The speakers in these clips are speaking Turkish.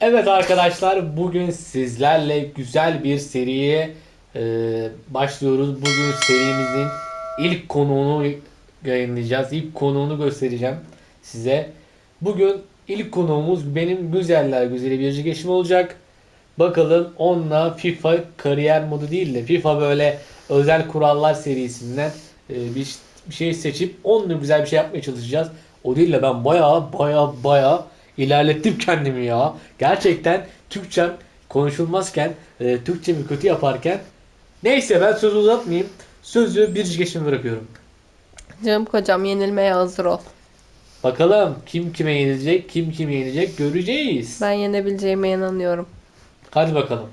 Evet arkadaşlar bugün sizlerle güzel bir seriye e, başlıyoruz. Bugün serimizin ilk konuğunu yayınlayacağız. İlk konuğunu göstereceğim size. Bugün ilk konuğumuz benim güzeller güzeli bir geçim olacak. Bakalım onunla FIFA kariyer modu değil de FIFA böyle özel kurallar serisinden e, bir, bir şey seçip onunla güzel bir şey yapmaya çalışacağız. O değil de ben baya baya baya ilerlettim kendimi ya. Gerçekten Türkçem konuşulmazken, e, Türkçemi kötü yaparken neyse ben sözü uzatmayayım. Sözü bir geçim bırakıyorum. Canım kocam yenilmeye hazır ol. Bakalım kim kime yenilecek, kim kime yenilecek göreceğiz. Ben yenebileceğime inanıyorum. Hadi bakalım.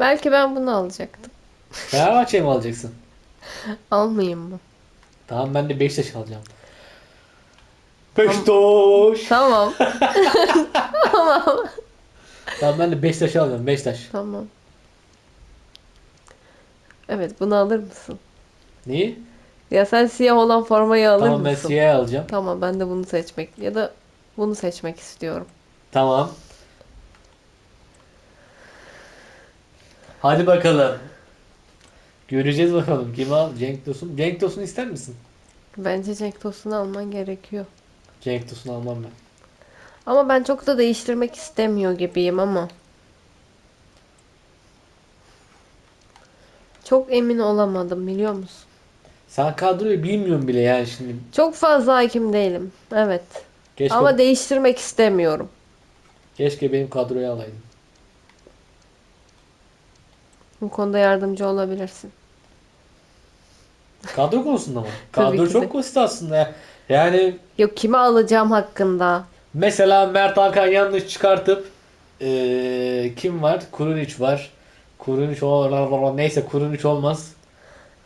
Belki ben bunu alacaktım. Fenerbahçe'yi mi alacaksın? Almayayım mı? Tamam ben de Beşiktaş alacağım. Beşiktaş. Tamam. Tamam ben de Beşiktaş alacağım. Beşiktaş. tamam. Evet bunu alır mısın? Neyi? Ya sen siyah olan formayı alır Tamam ben mısın? siyah alacağım. Tamam ben de bunu seçmek ya da bunu seçmek istiyorum. Tamam. Hadi bakalım. Göreceğiz bakalım. Kim al? Cenk Tosun. Cenk Tosun ister misin? Bence Cenk Tosun'u alman gerekiyor. Cenk Tosun almam ben. Ama ben çok da değiştirmek istemiyor gibiyim ama. Çok emin olamadım biliyor musun? Sen kadroyu bilmiyorum bile yani şimdi. Çok fazla hakim değilim. Evet. Keşke, Ama değiştirmek istemiyorum. keşke benim kadroyu alaydın. Bu konuda yardımcı olabilirsin. Kadro konusunda mı? Kadro çok basit aslında. ya. Yani Yok kimi alacağım hakkında. mesela Mert Hakan yanlış çıkartıp eee, kim var? Kurunic var. Kurunic o neyse Kurunic olmaz.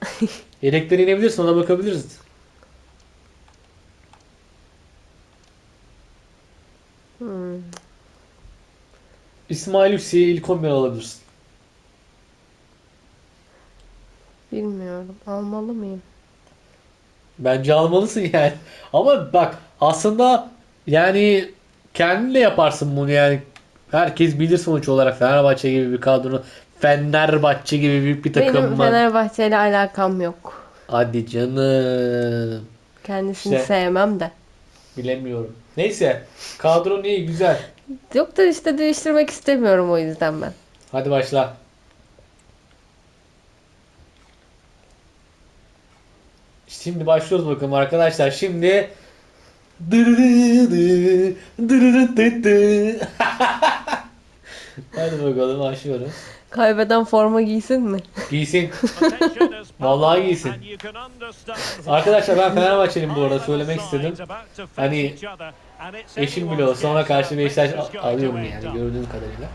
Yedekleri inebilirsin ona bakabiliriz. Hmm. İsmail Hüseyin'i ilk 11 alabilirsin. Bilmiyorum. Almalı mıyım? Bence almalısın yani. Ama bak aslında yani kendin de yaparsın bunu yani. Herkes bilir sonuç olarak Fenerbahçe gibi bir kadro. Fenerbahçe gibi büyük bir takım Benim var. Fenerbahçe ile alakam yok. Hadi canım. Kendisini İşte. sevmem de. Bilemiyorum. Neyse. Kadron iyi güzel. Yok da işte değiştirmek istemiyorum o yüzden ben. Hadi başla. Şimdi başlıyoruz bakalım arkadaşlar. Şimdi. Hadi bakalım başlıyoruz. Kaybeden forma giysin mi? Giysin. Vallahi giysin. Arkadaşlar ben Fenerbahçeliyim bu arada söylemek istedim. Hani eşim bile olsa ona karşı Beşiktaş al- alıyorum yani gördüğünüz kadarıyla.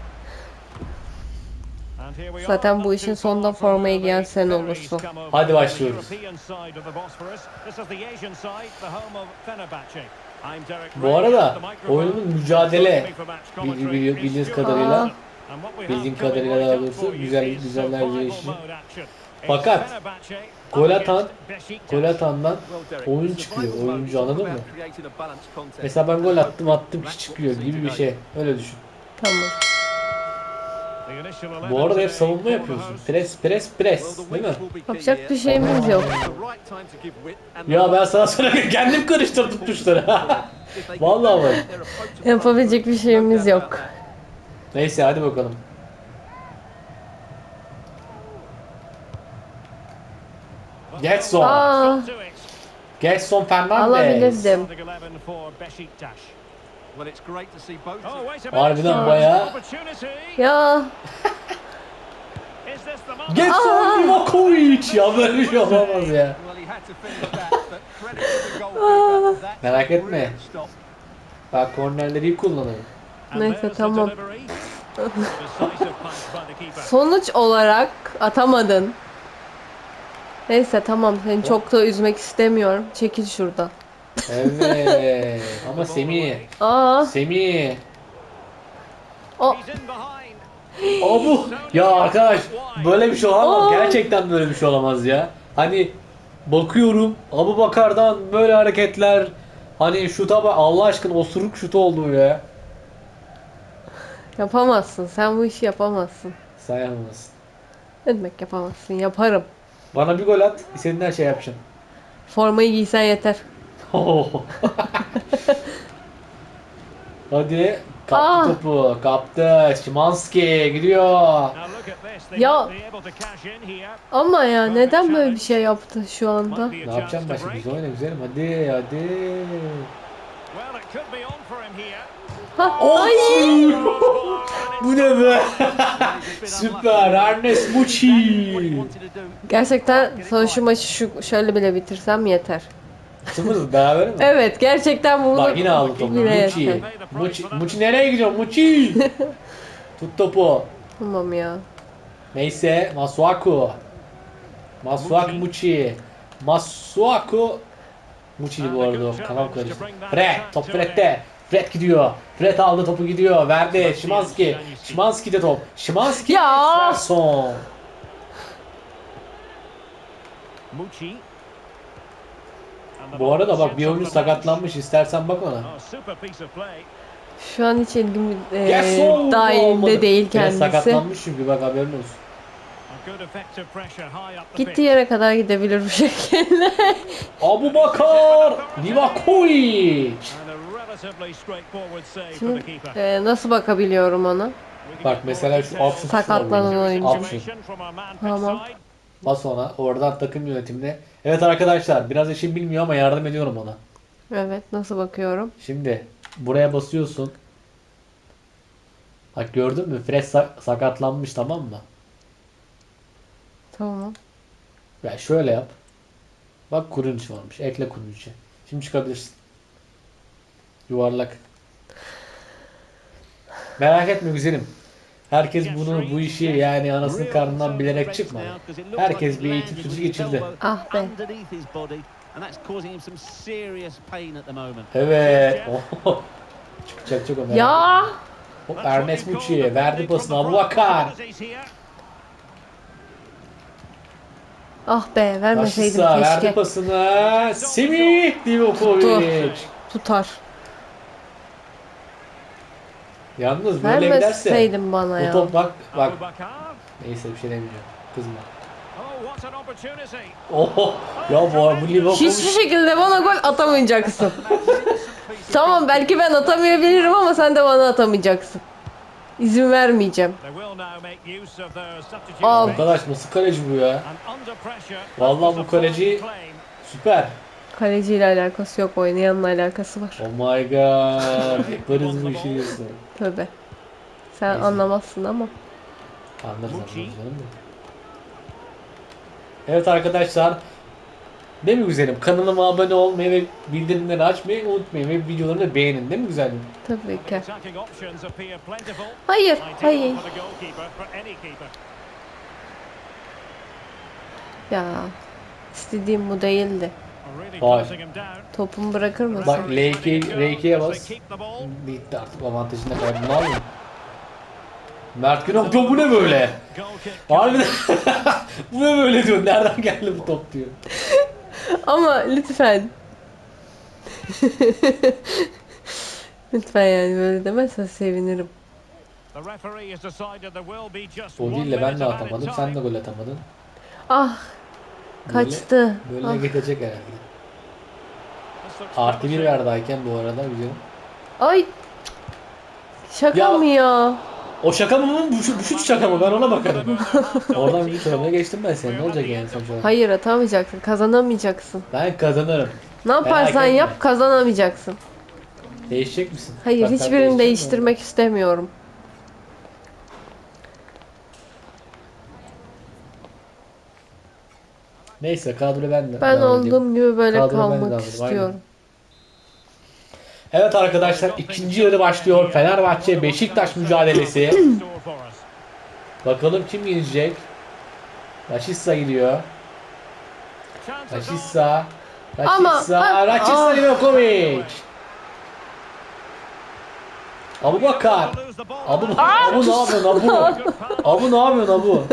Zaten bu işin sonunda formayı giyen sen olursun. Hadi başlıyoruz. Bu arada oyunun mücadele bil- bil- bildiğiniz kadarıyla bildiğim kadarıyla daha doğrusu güzel güzeller güzel işi. Fakat gol atan gol atandan oyun çıkıyor. Oyuncu anladın mı? Mesela ben gol attım attım kişi çıkıyor gibi bir şey. Öyle düşün. Tamam. Bu arada hep savunma yapıyorsun. Pres pres pres değil mi? Yapacak bir şeyimiz yok. Ya ben sana sonra kendim karıştırdım tuşları. Vallahi bak. Yapabilecek bir şeyimiz yok. Neyse hadi bakalım. Getson. Aa, Getson Fernandez. alabilirdim. Harbiden bayağı. Ya Getson Livakovic ya böyle bir şey olamaz ya. Merak etme. Bak kornerleri iyi kullanırım. Neyse, tamam. sonuç olarak atamadın. Neyse tamam seni çok da üzmek istemiyorum. Çekil şuradan. Evet. Ama Semih. Aa, Semih. o Abu. Ya arkadaş böyle bir şey olamaz. Aa. Gerçekten böyle bir şey olamaz ya. Hani bakıyorum Abu Bakar'dan böyle hareketler Hani şuta bak Allah aşkına osuruk şutu oldu bu ya. Yapamazsın. Sen bu işi yapamazsın. Sayamazsın. Ne demek yapamazsın? Yaparım. Bana bir gol at, istediğin her şey yapacağım. Formayı giysen yeter. Hadi kaptı Aa. topu, kaptı. Şimanski gidiyor. Now look at this. They Ya. Ama ya neden böyle bir şey yaptı şu anda? Ne yapacağım to ben şimdi? Güzel oyna güzelim. Hadi hadi. Ha, Oh! ay! Bu ne be? Süper. Ernest Muçi. Gerçekten sana şu maçı şu şöyle bile bitirsem yeter. Sıfırız beraber mi? Evet gerçekten bunu Bak yine aldı topu. Muçi. Muçi. Muçi nereye gidiyor? Muçi. Tut topu. Tamam ya. Neyse Masuaku. Masuaku Muçi. Masuaku Muçi bu arada kanal karıştı. Fred top Fred'de. Fred gidiyor. Fred aldı topu gidiyor. Verdi. Şimanski. Şimanski de top. Şimanski. Ya! Son. Mucci. Bu arada bak bir oyuncu sakatlanmış. İstersen bak ona. Oh. Şu an hiç ilgim e, Gerson dahilinde olmadı. değil Biraz kendisi. sakatlanmış çünkü bak haberin olsun. Gittiği yere kadar gidebilir bu şekilde. Abu Bakar. Livakovic. Şimdi e, nasıl bakabiliyorum ona? Bak mesela şu option Sakatlanan oyuncu. Option. Tamam. Bas ona. Oradan takım yönetimine. Evet arkadaşlar biraz işim bilmiyor ama yardım ediyorum ona. Evet nasıl bakıyorum? Şimdi buraya basıyorsun. Bak gördün mü? Fred sak- sakatlanmış tamam mı? Tamam. Ya şöyle yap. Bak Kurunç varmış. Ekle Kurunç'u. Şimdi çıkabilirsin. Yuvarlak. Merak etme güzelim. Herkes bunu bu işi yani anasının karnından bilerek çıkmadı. Herkes bir eğitim süreci geçirdi. Ah be. Evet. Oh. Çıkacak çok önemli. Ya Hop, Ernest Muçi'ye verdi pasını Abu Bakar. ah be vermeseydim verdi keşke. pasını. Semih Divokovic. Tutar. Yalnız böyle giderse Vermeseydin bana bu ya. top bak bak neyse bir şey demeyeceğim. Kızma. Oh, what an opportunity. Ya bu, bu Livakovic Hiçbir şekilde bana gol atamayacaksın. tamam belki ben atamayabilirim ama sen de bana atamayacaksın. İzin vermeyeceğim. They will now make use of their substitute. Al. Arkadaş nasıl kaleci bu ya? And under pressure, Vallahi bu kaleci-. Süper. Kaleciyle alakası yok oynayanla alakası var. Oh my god. Yaparız bu işi diyorsun. Tövbe. Sen Neyse. anlamazsın ama. Anlarız anlarız canım da. Evet arkadaşlar. Değil mi güzelim? Kanalıma abone olmayı ve bildirimleri açmayı unutmayın ve videolarımı da beğenin değil mi güzelim? Tabii ki. Hayır, hayır. Ya istediğim bu değildi. Vay. Topumu bırakır mısın? Bak L2 R2'ye As bas. Bitti artık avantajında kaldı. Ne yapayım? Mert Günok diyor bu ne böyle? Harbiden bu ne böyle diyor. Nereden geldi bu top diyor. Ama lütfen. lütfen yani böyle demezsen sevinirim. One değil de ben de atamadım. Sen de gol atamadın. Ah kaçtı. Böyle Ah. gidecek herhalde. Artı bir promising. verdi Ayken bu arada güzelim. Ay. Şaka Ya- mı ya? O şaka mı bu, bu, bu şut şaka mı ben ona bakarım. Oradan bir tövbe geçtim ben senin ne olacak yani sonuç olarak. Hayır atamayacaksın. Kazanamayacaksın. Ben kazanırım. Ne yaparsan yap kazanamayacaksın. Değişecek misin? Hayır Bak hiçbirini değiştirmek istemiyorum. Neyse kadro ben de. Ben olduğum gibi böyle Kadro de kalmak istiyorum. Evet arkadaşlar ikinci yarı başlıyor. Fenerbahçe Beşiktaş mücadelesi. Bakalım kim yenecek? Rashica gidiyor. Ama- Rashica. Ah, ah. Livakovic. Abu Bakar. Abu, Abu ne yapıyorsun Abu? Abu ne yapıyorsun Abu?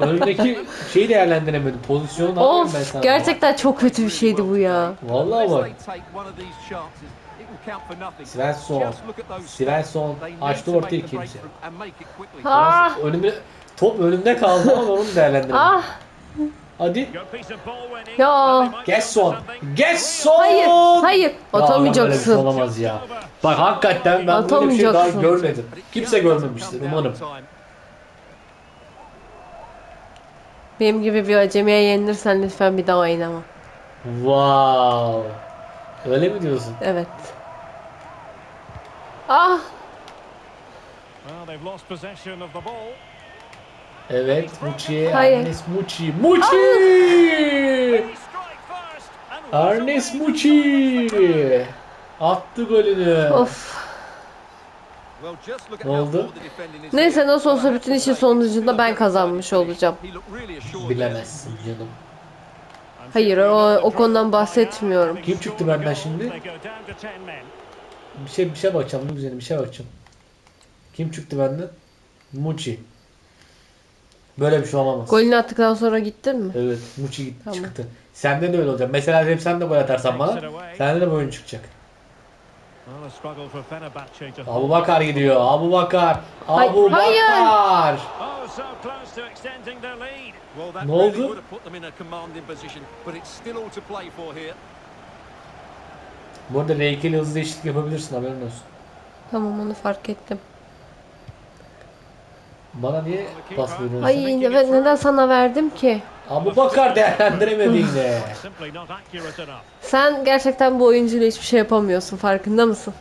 Önündeki şeyi değerlendiremedim. Pozisyonu ne yapayım ben Of sana? gerçekten çok kötü bir şeydi bu ya. Vallahi bak. Svensson. Svensson açtı ortayı kimse. Ah Önümde top önümde kaldı ama onu değerlendiremedim. ah Hadi. Ya. Gesson. Gesson. hayır hayır Ya Böyle bir şey atamayacaksın. olamaz ya. Bak hakikaten ben böyle bir şey daha Atamayacaksın. görmedim. Kimse görmemiştir umarım. Benim gibi bir acemiye yenilirsen lütfen bir daha oynama. Wow. Öyle mi diyorsun? Evet. Ah Well, they've lost possession of the ball. Evet. Muçi. Hayır. Ernest Muçi. Muçi. He strike first. And what a Ernest way to Muçi. Attı golünü. of. Ne oldu? Neyse nasıl olsa bütün işin sonucunda ben kazanmış olacağım. Bilemezsin canım. Hayır o, o konudan bahsetmiyorum. Kim çıktı benden şimdi? They go down to 10 men. Bir şey bir şey bakacağım. Güzelim bir şey bakacağım. Kim çıktı benden? Muçi. Böyle bir şey olamaz. Golünü attıktan sonra gittin mi? Evet, Muçi gitti Tamam. çıktı. Sende de öyle olacak. Mesela hep sen de gol atarsan bana, sende de bu oyun çıkacak. Abu Bakar gidiyor. Abu Bakar. Hay- Abu hayır. Bakar. Oh, lead. Ne oldu? Bu arada R2 ile hızlı değişiklik yapabilirsin haberin olsun. Tamam onu fark ettim. Bana niye pas veriyorsun? Ay evet neden sana verdim ki? Abu Bakar değerlendiremedi yine. Sen gerçekten bu oyuncuyla hiçbir şey yapamıyorsun farkında mısın?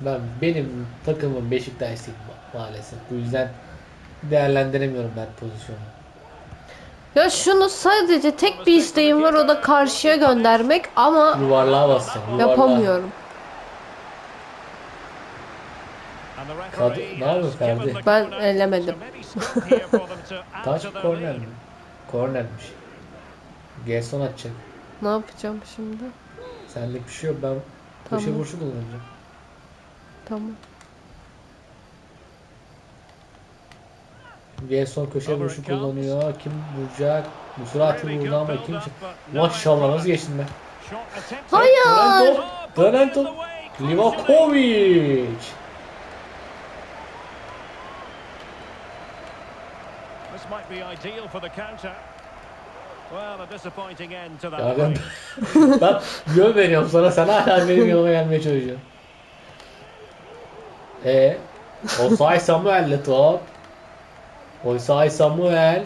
Ben benim takımım Beşiktaş değil ma- maalesef. Bu yüzden değerlendiremiyorum ben pozisyonu. Ya şunu sadece tek bir isteğim var o da karşıya göndermek ama Yuvarlığa bassın. Yuvarlığa. yapamıyorum. And the Kadı- ne yapıyor Ferdi? Ben ellemedim. their korner mi? Kornermiş. Gerson atacak. Ne yapacağım şimdi? Senlik bir şey yok. Ben köşe Tamam. vuruşu kullanacağım. Tamam. Gerson köşe vuruşu kullanıyor. Kim vuracak? Musurati Really vurdu ama kim no Maşallah nasıl geçtin be? Hayır. Dönen top. Dönen top. Livakovic. Might be ideal for the counter. Well, a disappointing end to that Ya ben, ben yön veriyorum sana. Sen hala benim yanıma gelmeye çalışıyorsun. E Osay Samuel'le top. Osay Samuel.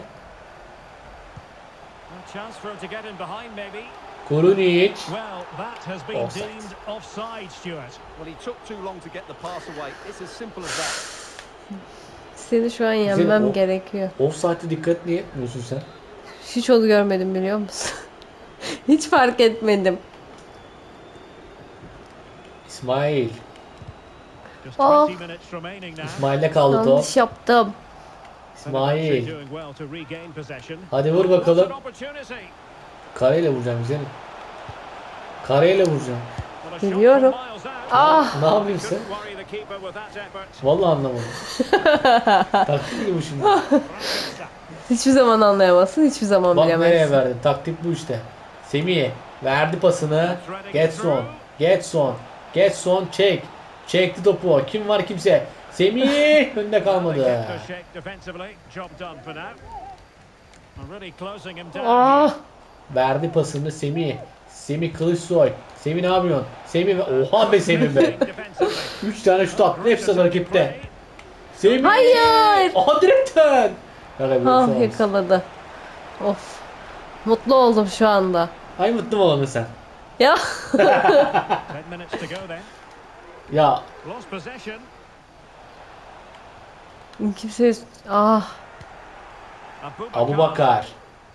A chance for him to get in behind, maybe. Kurunic. Well, that has been Offside. deemed offside, Stuart. Well, he took too long to get the pass away. It's as simple as that. Seni şu an yenmem o- gerekiyor. Offside'e dikkat niye etmiyorsun sen? Hiç onu görmedim biliyor musun? Hiç fark etmedim. İsmail. Oh. 20 minutes remaining now. İsmail'le kaldı top. Yanlış yaptım. İsmail. Hadi vur bakalım. Kareyle vuracağım güzelim. Kareyle vuracağım. Biliyorum. Ah! Ne yapayım sen? Vallahi anlamadım. Taktik mi bu şimdi? Hiçbir zaman anlayamazsın, hiçbir zaman Bak nereye bilemezsin. verdi. Taktik bu işte. Semih verdi pasını. Getson. Getson. Getson çek. Çekti topu. Kim var kimse. Semih önde kalmadı. Ah! Verdi pasını Semih. Semih Kılıçsoy. Semih ne yapıyorsun? Semih ve oha be Semih be. Defensively. 3 tane şut attı. Hepsi de rakipte. Semih. Hayır! Aha direkten. Ah yakaladı. Of. Mutlu oldum şu anda. Ay mutlu mu oldun sen? Ya 10 minutes to go then. Ya kimse ah Abu Bakar.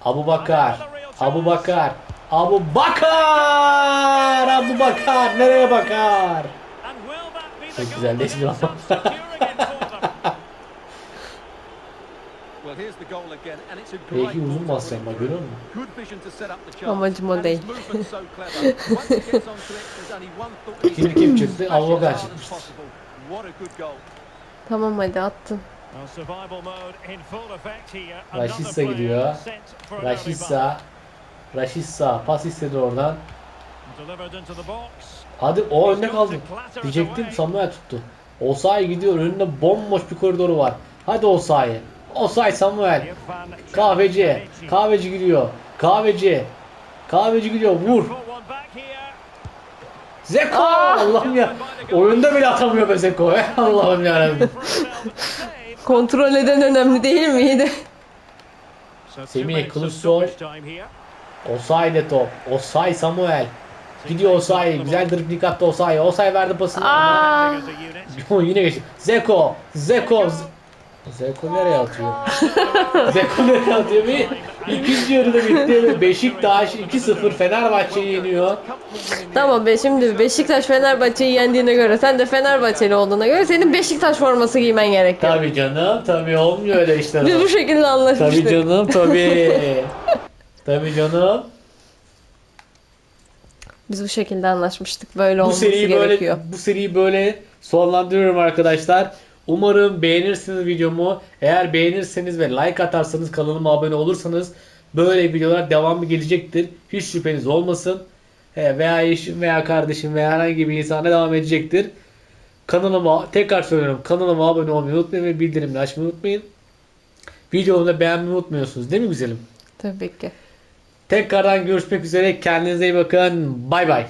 Abu Bakar. Abu Bakar. Abu Bakar. Abu Bakar. Nereye bakar? Çok güzel değil mi Belki uzun basacağım bak görüyor musun? Amacım o değil. Şimdi kim çıktı? Abu Bakar çıkmıştır. What a good goal. Tamam hadi attın. Player gidiyor. sent Rashica. Rashica pas istedi oradan. Hadi o önde kaldı. Diyecektim Samuel tuttu. Osayi gidiyor. Önünde bomboş bir koridoru var. Hadi Osayi. Osayi Samuel. Kahveci. Kahveci gidiyor. Kahveci. Kahveci gidiyor. Vur. Zeko. Allah'ım ya. Oyunda bile atamıyor be Zeko. Allah'ım yarabbim. For a spell, but the save. Kontrol eden önemli değil miydi? Semih Kılıçsoy. Osayi de top. Osayi Samuel. Gidiyor Osayi. Güzel dribling attı Osayi. Osayi verdi pasını. Aa. Yine geçti. Zeko. Zeko. Zeko nereye atıyor? Zeko nereye atıyor? Bir, ikinci yarıda bitti. Beşiktaş 2-0 Fenerbahçe'yi yeniyor. tamam be şimdi Beşiktaş Fenerbahçe'yi yendiğine göre sen de Fenerbahçeli olduğuna göre senin Beşiktaş forması giymen gerekiyor. Tabii canım. Tabii olmuyor öyle işler. Biz bu şekilde anlaşmıştık. Tabii canım. Tabii. Tabii canım. Biz bu şekilde anlaşmıştık. Böyle Bu olması seriyi gerekiyor. böyle bu seriyi böyle sonlandırıyorum arkadaşlar. Umarım beğenirsiniz videomu. Eğer beğenirseniz ve like atarsanız kanalıma abone olursanız böyle videolar devamı gelecektir. Hiç şüpheniz olmasın. He, Veya eşim veya kardeşim veya herhangi bir insana devam edecektir. Kanalıma tekrar söylüyorum. Kanalıma abone olmayı unutmayın ve bildirimleri açmayı unutmayın. Videomu da beğenmeyi unutmuyorsunuz değil mi güzelim? Tabii ki. Tekrardan görüşmek üzere. Kendinize iyi bakın. Bay bay.